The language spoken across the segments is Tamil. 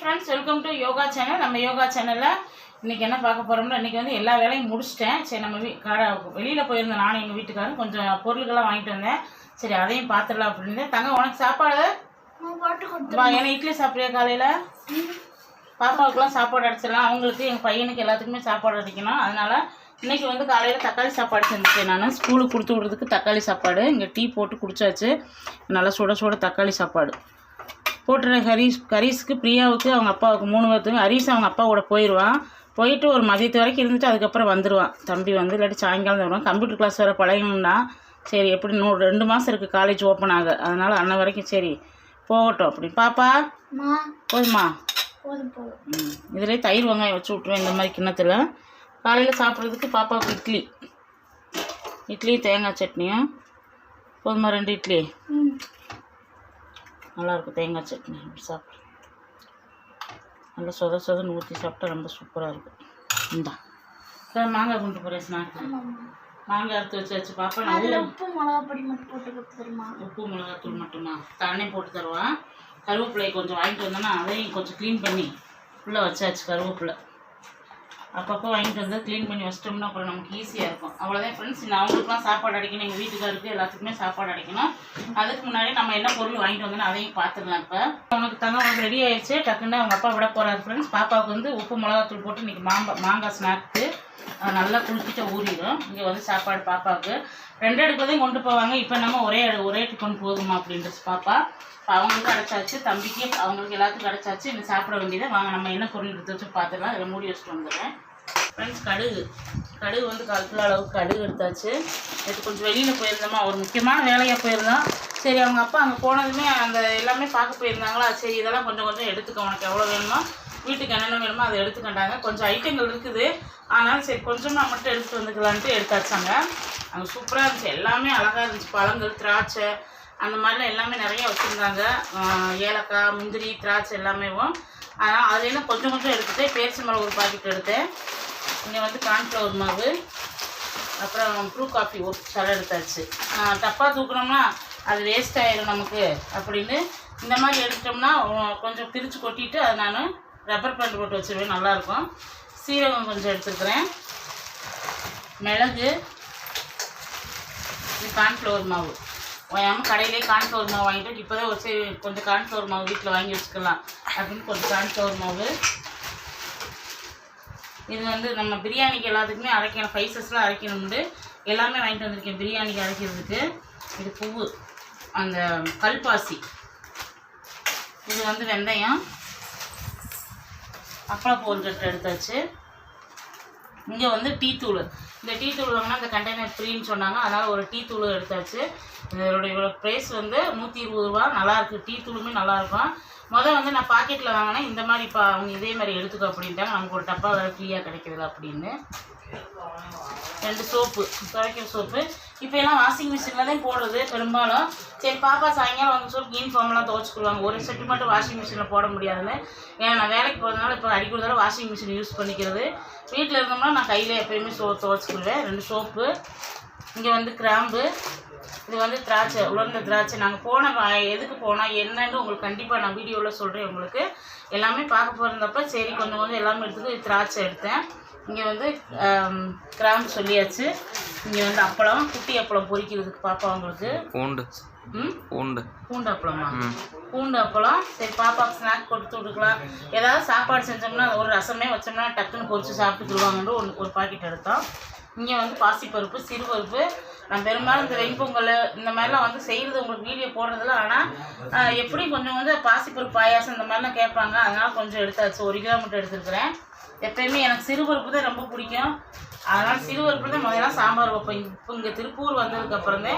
Friends welcome to yoga channel நம்ம யோகா சேனலில் இன்றைக்கி என்ன பார்க்க போகிறோம்னா இன்றைக்கி வந்து எல்லா வேலையும் முடிச்சிட்டேன். சரி நம்ம வீ கடை வெளியில் போயிருந்தோம் நானும் எங்கள் வீட்டுக்காரரும் கொஞ்சம் பொருள்கள்லாம் வாங்கிட்டு வந்தேன். சரி அதையும் பார்த்துடலாம் அப்படின்னு. தங்க உனக்கு சாப்பாடு? ஏன்னா இட்லி சாப்பிட்றியா காலையில்? பாப்பாவுக்குலாம் சாப்பாடு அடிச்சிடலாம். அவங்களுக்கு எங்கள் பையனுக்கு எல்லாத்துக்குமே சாப்பாடு அடிக்கணும். அதனால் இன்றைக்கி வந்து காலையில் தக்காளி சாப்பாடு செஞ்சுட்டேன் நான். ஸ்கூலுக்கு கொடுத்து விட்றதுக்கு தக்காளி சாப்பாடு. இங்கே டீ போட்டு குடிச்சாச்சு. நல்லா சுட சுட தக்காளி சாப்பாடு. போட்டுற ஹரீஷ் ஹரீஸ்க்கு பிரியாவுக்கு அவங்க அப்பாவுக்கு மூணு பேர்த்துக்கு ஹரீஸ் அவங்க அப்பாவோட போயிடுவான் போயிட்டு ஒரு மதியத்து வரைக்கும் இருந்துட்டு அதுக்கப்புறம் வந்துடுவான் தம்பி வந்து இல்லாட்டி சாயங்காலம் வருவான். கம்ப்யூட்டர் கிளாஸ் வேறு பழகணும்னா சரி எப்படி இன்னும் ரெண்டு மாதம் இருக்குது காலேஜ் ஓப்பன் ஆக. அதனால் அண்ணன் வரைக்கும் சரி போகட்டும் அப்படி பாப்பா போதுமா? ம். இதிலே தயிர் வெங்காயம் வச்சு விட்ருவேன் இந்த மாதிரி கிண்ணத்தில். காலையில் சாப்பிட்றதுக்கு பாப்பாவுக்கு இட்லி. இட்லி தேங்காய் சட்னியும் போதுமா ரெண்டு இட்லி? ம். நல்லாயிருக்கும். தேங்காய் சட்னி அப்படி சாப்பிடு நல்லா சொத சொதன்னு ஊற்றி சாப்பிட்டா ரொம்ப சூப்பராக இருக்கும். இந்தா. சார் மாங்காய் கொண்டு போகிறேன் ஆமாம்மா மாங்காய் அறுத்து வச்சு வச்சு அதில் ஊற- உப்பு மிளகா பொடி மட்டும் போட்டு கொடுத்துருமா உப்பு மிளகாத்தூள் மட்டுமா? தானே போட்டு தருவான் கருவேப்பிலையை கொஞ்சம் வாங்கிட்டு வந்தோன்னா அதையும் கொஞ்சம் க்ளீன் பண்ணி உள்ளே வச்சாச்சு கருவேப்பிலை. அப்பப்போ வாங்கிட்டு வந்து க்ளீன் பண்ணி வச்சிட்டோம்னா அப்புறம் நமக்கு ஈஸியாக இருக்கும். அவ்வளோதான் ஃப்ரெண்ட்ஸ் நான் அவங்களுக்குலாம் சாப்பாடு அடைக்கணும் எங்கள் வீட்டுக்காருக்கு எல்லாத்துக்குமே சாப்பாடு அடைக்கணும். அதுக்கு முன்னாடி நம்ம என்ன பொருள் வாங்கிட்டு வந்தோம்னா அதையும் பார்த்துடலாம் இப்போ. அவனுக்கு தங்க உனக்கு ரெடி ஆயிடுச்சு டக்குன்னு அவங்க அப்பா விட போகிறாரு ஃப்ரெண்ட்ஸ் பாப்பாவுக்கு வந்து உப்பு மிளகாத்தூள் போட்டு இன்றைக்கி மாம்பா மாங்காய் ஸ்நாக்கு நல்லா குளிச்சுட்டு ஊறிடும் இங்கே வந்து சாப்பாடு பாப்பாவுக்கு. ரெண்டு அடுப்பதையும் கொண்டு போவாங்க. இப்போ நம்ம ஒரே ஒரே டிஃபன் போதுமா அப்படின்ட்டு பாப்பா. இப்போ அவங்களுக்கு அடைச்சாச்சு தம்பிக்கு அவங்களுக்கு எல்லாத்துக்கும் கிடச்சாச்சு இன்னும் சாப்பிட வேண்டியதை வாங்க நம்ம என்ன பொருள் எடுத்து வச்சு பார்த்துக்கலாம் அதில் மூடி வச்சுட்டு வந்துடுறேன். ஃப்ரெண்ட்ஸ் கடுகு. கடுகு வந்து கால் அளவுக்கு கடுகு எடுத்தாச்சு. நேற்று கொஞ்சம் வெளியில் போயிருந்தோமா ஒரு முக்கியமான வேலையாக போயிருந்தோம். சரி அவங்க அப்பா அங்கே போனதுமே அந்த எல்லாமே பார்க்க போயிருந்தாங்களா? சரி இதெல்லாம் கொஞ்சம் கொஞ்சம் எடுத்துக்க உனக்கு எவ்வளோ வேணுமோ. வீட்டுக்கு என்னென்ன வேணுமோ அதை எடுத்துக்கண்டாங்க. கொஞ்சம் ஐட்டங்கள் இருக்குது. ஆனால் சரி கொஞ்சமாக மட்டும் எடுத்துட்டு வந்துக்கலான்ட்டு எடுத்தாச்சாங்க. அங்கே சூப்பராக இருந்துச்சு. எல்லாமே அழகாக இருந்துச்சு. பழங்கள் திராட்சை அந்த மாதிரிலாம் எல்லாமே நிறைய வச்சுருந்தாங்க. ஏலக்காய் முந்திரி திராட்சை எல்லாமேவும் ஆனால் அதுலேருந்து கொஞ்சம் கொஞ்சம் எடுத்துட்டு பேரிசி மிளகு ஒரு பாக்கெட் எடுத்தேன். இங்கே வந்து கார்ன்ஃப்ளவர் மாவு அப்புறம் ப்ரூ காஃபி ஒரு சலை எடுத்தாச்சு. தப்பாக தூக்குனோம்னா அது வேஸ்ட் ஆயிடும் நமக்கு அப்படின்னு. இந்த மாதிரி எடுத்துட்டோம்னா கொஞ்சம் பிரித்து கொட்டிட்டு அதை நான் ரப்பர் பேண்ட் போட்டு வச்சுருவேன் நல்லாயிருக்கும். சீரகம் கொஞ்சம் எடுத்துக்கிறேன். மிளகு இது கார்ன்ஃப்ளவர் மாவு. ஓயாமல் கடையிலே கார்ன்ஃப்ளவர் மாவு வாங்கிட்டு இப்போ தான் சரி கொஞ்சம் கார்ன்ஃப்ளவர் மாவு வீட்டில் வாங்கி வச்சுக்கலாம். அப்படின்னு கொஞ்சம் கார்ன்ஃப்ளவர் மாவு. இது வந்து நம்ம பிரியாணிக்கு எல்லாத்துக்குமே அரைக்கணும். ஸ்பைசஸ்லாம் அரைக்கணும்னு எல்லாமே வாங்கிட்டு வந்திருக்கேன் பிரியாணிக்கு அரைக்கிறதுக்கு. இது பூவு. அந்த கல்பாசி. இது வந்து வெந்தயம். அப்பளம் போல்கட்டு எடுத்தாச்சு. இங்கே வந்து டீ தூள். இந்த டீ தூள் வாங்கினா இந்த கண்டெய்னர் ஃப்ரீன்னு சொன்னாங்க. அதனால் ஒரு டீ தூள் எடுத்தாச்சு. இதோடைய இவ்வளோ ப்ரைஸ் வந்து நூற்றி இருபது ரூபா. நல்லாயிருக்கு டீ தூளுமே நல்லாயிருக்கும் முதல் வந்து நான் பாக்கெட்டில் வாங்கினேன். இந்த மாதிரி இப்போ அவங்க இதே மாதிரி எடுத்துக்கோ அப்படின்ட்டாங்க. நமக்கு ஒரு டப்பா வேறு ஃப்ரீயாக கிடைக்குதுல அப்படின்னு. ரெண்டு சோப்பு துவைக்கிற சோப்பு இப்போ எல்லாம் வாஷிங் மிஷினில் தான் போடுறது பெரும்பாலும். சரி பாப்பா சாயங்காலம் வந்து சொல்லி யூனிஃபார்ம்லாம் துவச்சிக்கிடுவாங்க ஒரு செட்டு மட்டும் வாஷிங் மிஷினில் போட முடியாதுன்னு. ஏன்னா நான் வேலைக்கு போகிறதுனால இப்போ அடிக்கடி தடவை வாஷிங் மிஷின் யூஸ் பண்ணிக்கிறது. வீட்டில் இருந்தோம்னா நான் கையில் எப்போயுமே சோ துவச்சிக்கிடுவேன் ரெண்டு சோப்பு. இங்கே வந்து கிராம்பு. இது வந்து திராட்சை உலர்ந்த திராட்சை. நாங்கள் போன எதுக்கு போனால் என்னன்னு உங்களுக்கு கண்டிப்பாக நான் வீடியோவில் சொல்கிறேன் உங்களுக்கு. எல்லாமே பார்க்க போகிறப்ப சரி கொஞ்சம் கொஞ்சம் எல்லாமே எடுத்துக்கு திராட்சை எடுத்தேன். இங்கே வந்து கிராம்பு சொல்லியாச்சு. இங்கே வந்து அப்பளம் குட்டி அப்பளம் பொரிக்கிறதுக்கு பாப்பா உங்களுக்கு பூண்டு. ம்? பூண்டு. பூண்டு அப்பளமா? பூண்டு அப்பளம். சரி பாப்பாவுக்கு ஸ்நாக் கொடுத்து விட்டுக்கலாம். ஏதாவது சாப்பாடு செஞ்சோம்னா ஒரு ரசமே வச்சோம்னா டக்குன்னு பொரிச்சு சாப்பிட்டுக்குருவாங்கன்னு ஒன்று ஒரு பாக்கெட் எடுத்தோம். இங்கே வந்து பாசிப்பருப்பு சிறுபருப்பு நான் பெரும்பாலும் இந்த வெண்பொங்கல் இந்த மாதிரிலாம் வந்து செய்கிறது உங்களுக்கு வீடியோ போடுறதில்ல ஆனால் எப்படி கொஞ்சம் கொஞ்சம் பாசிப்பருப்பு பாயாசம் இந்த மாதிரிலாம் கேட்பாங்க அதனால் கொஞ்சம் எடுத்தாச்சு. ஒரு கிலோ மட்டும் எடுத்துருக்குறேன். எப்பயுமே எனக்கு சிறுபருப்பு தான் ரொம்ப பிடிக்கும். அதனால் சிறுவருப்புலேருந்து தான் முதல்ல சாம்பார் வைப்போம். இப்போ இங்கே திருப்பூர் வந்ததுக்கப்புறமே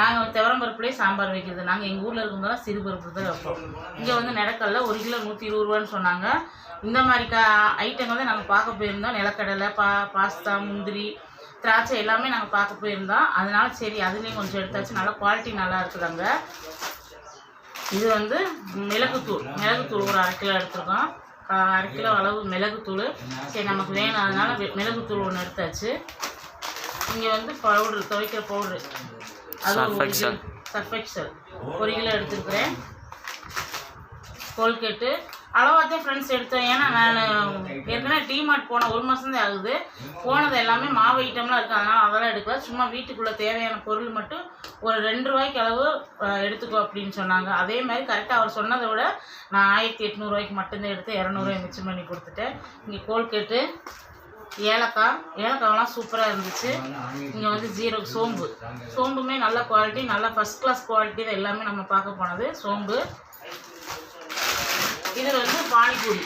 நாங்கள் துவரம்பருப்புலேயே சாம்பார் வைக்கிறது. நாங்கள் எங்கள் ஊரில் இருக்கும்போதெல்லாம் சிறுபருப்பு தான் வைப்போம். இங்கே வந்து நிலக்கடலை ஒரு கிலோ நூற்றி இருபது ரூபான்னு சொன்னாங்க. இந்த மாதிரி கா ஐட்டங்கள் தான் நாங்கள் பார்க்க போயிருந்தோம். நிலக்கடலை பா பாஸ்தா முந்திரி திராட்சை எல்லாமே நாங்கள் பார்க்க போயிருந்தோம். அதனால சரி அதுலேயும் கொஞ்சம் எடுத்தாச்சு. நல்லா குவாலிட்டி நல்லா இருக்குது அங்கே. இது வந்து மிளகுத்தூள். மிளகுத்தூள் ஒரு அரை கிலோ எடுத்துருக்கோம். அரை கிலோ அளவு மிளகுத்தூள். சரி நமக்கு வேணும். அதனால மிளகுத்தூள் ஒன்று எடுத்தாச்சு. இங்கே வந்து பவுட்ரு துவைக்கிற பவுட்ரு. அது. சர்ஃபெக்சல் ஒரு கிலோ எடுத்துருக்குறேன். கோல்கேட்டு. அளவாக ஃப்ரெண்ட்ஸ் எடுத்தேன். ஏன்னா நான் ஏற்கனவே டிமார்ட் போன ஒரு மாதம் தான் ஆகுது. போனது எல்லாமே மாவு ஐட்டம்லாம் இருக்குது அதனால் அதெல்லாம் எடுக்கல. சும்மா வீட்டுக்குள்ளே தேவையான பொருள் மட்டும் ஒரு ரெண்டு ரூபாய்க்கு அளவு எடுத்துக்கோ அப்படின்னு சொன்னாங்க. அதே மாதிரி கரெக்டாக அவர் சொன்னதை விட நான் ஆயிரத்தி எட்நூறுவாய்க்கு மட்டும்தான் எடுத்து இரநூறுவாய் மிச்சம் பண்ணி கொடுத்துட்டேன். இங்கே கோல்கேட்டு ஏலக்காய் ஏலக்காய்லாம் சூப்பராக இருந்துச்சு. இங்கே வந்து ஜீரோ சோம்பு. சோம்புமே நல்ல குவாலிட்டி நல்ல ஃபஸ்ட் கிளாஸ் குவாலிட்டி தான் எல்லாமே நம்ம பார்க்க போனது. சோம்பு. இதில் வந்து பானிபூரி.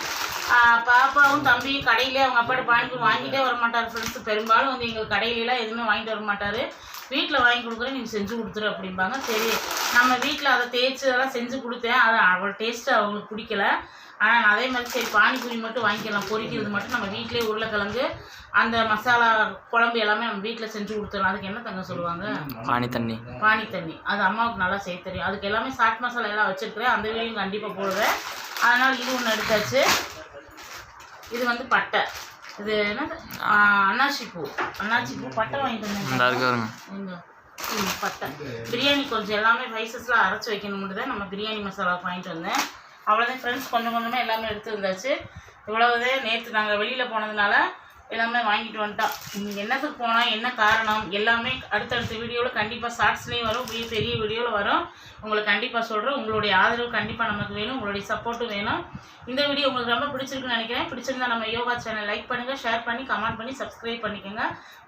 பாப்பாவும் தம்பியும் கடையிலே அவங்க அப்பாட்ட பானிபூரி வாங்கிட்டே வர மாட்டார் ஃப்ரெண்ட்ஸ் பெரும்பாலும் வந்து எங்கள் கடையிலலாம் எதுவுமே வாங்கிட்டு வர மாட்டார் வீட்டில் வாங்கி கொடுக்குறேன் நீங்கள் செஞ்சு கொடுத்துரு அப்படிம்பாங்க. சரி நம்ம வீட்டில் அதை தேய்ச்சி அதெல்லாம் செஞ்சு கொடுத்தேன். அது அவ்வளோ டேஸ்ட்டு அவங்களுக்கு பிடிக்கல. ஆனால் அதே மாதிரி சரி பானிபூரி மட்டும் வாங்கிக்கலாம். பொரிக்கிறது மட்டும் நம்ம வீட்டிலே உருளைக்கிழங்கு அந்த மசாலா குழம்பு எல்லாமே நம்ம வீட்டில் செஞ்சு கொடுத்துடலாம் அதுக்கு என்ன தங்க சொல்லுவாங்க? பானி தண்ணி பானி தண்ணி அது அம்மாவுக்கு நல்லா செய்ய தெரியும். அதுக்கு எல்லாமே சாட் மசாலா எல்லாம் வச்சிருக்கிறேன். அந்த வீடியோ கண்டிப்பாக போடுவேன். அதனால் இது ஒன்று எடுத்தாச்சு. இது வந்து பட்டை. இது என்னது? ஆ, அன்னாசி பூ. அன்னாசி பூ பட்டை வாங்கிட்டு வந்தேன். பட்டை. பிரியாணி கொஞ்சம் எல்லாமே ஸ்பைசஸ்லாம் அரைச்சி வைக்கணும் தான் நம்ம பிரியாணி மசாலாவுக்கு வாங்கிட்டு வந்தேன். அவ்வளோதான் ஃப்ரெண்ட்ஸ் கொஞ்சம் கொஞ்சமாக எல்லாமே எடுத்து வந்தாச்சு. இவ்வளவுதான் நேற்று நாங்கள் வெளியில் போனதுனால எல்லாமே வாங்கிட்டு வந்துட்டோம். இங்க என்னத்துக்கு போனோம் என்ன காரணம் எல்லாமே அடுத்தடுத்த வீடியோவில் கண்டிப்பாக ஷார்ட்ஸ்லேயும் வரும். பெரிய பெரிய வீடியோவில் வரும். உங்களுக்கு கண்டிப்பாக சொல்கிறேன் உங்களுடைய ஆதரவு கண்டிப்பாக நமக்கு வேணும். உங்களுடைய சப்போர்ட்டும் வேணும். இந்த வீடியோ உங்களுக்கு ரொம்ப பிடிச்சிருக்குன்னு நினைக்கிறேன். பிடிச்சிருந்தா நம்ம யோகா சேனல் லைக் பண்ணுங்கள் ஷேர் பண்ணி கமெண்ட் பண்ணி சப்ஸ்கிரைப் பண்ணிக்கோங்க.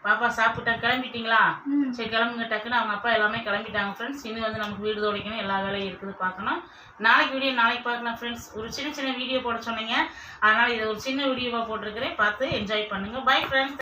பாப்பா சாப்பிட்டா கிளம்பிட்டீங்களா? சரி கிளம்புங்க டக்குன்னு அவங்க அப்பா எல்லாமே கிளம்பிட்டாங்க ஃப்ரெண்ட்ஸ் இன்னும் வந்து நமக்கு வீடு துடைக்கணும் எல்லா வேலையும் இருக்குது பார்க்கணும். நாளைக்கு வீடியோ நாளைக்கு பார்க்கலாம் ஃப்ரெண்ட்ஸ் ஒரு சின்ன சின்ன வீடியோ போட சொன்னீங்க. அதனால் இதை ஒரு சின்ன வீடியோவாக போட்டிருக்கிறேன். பார்த்து என்ஜாய் பண்ணுங்கள் பை ஃப்ரெண்ட்ஸ்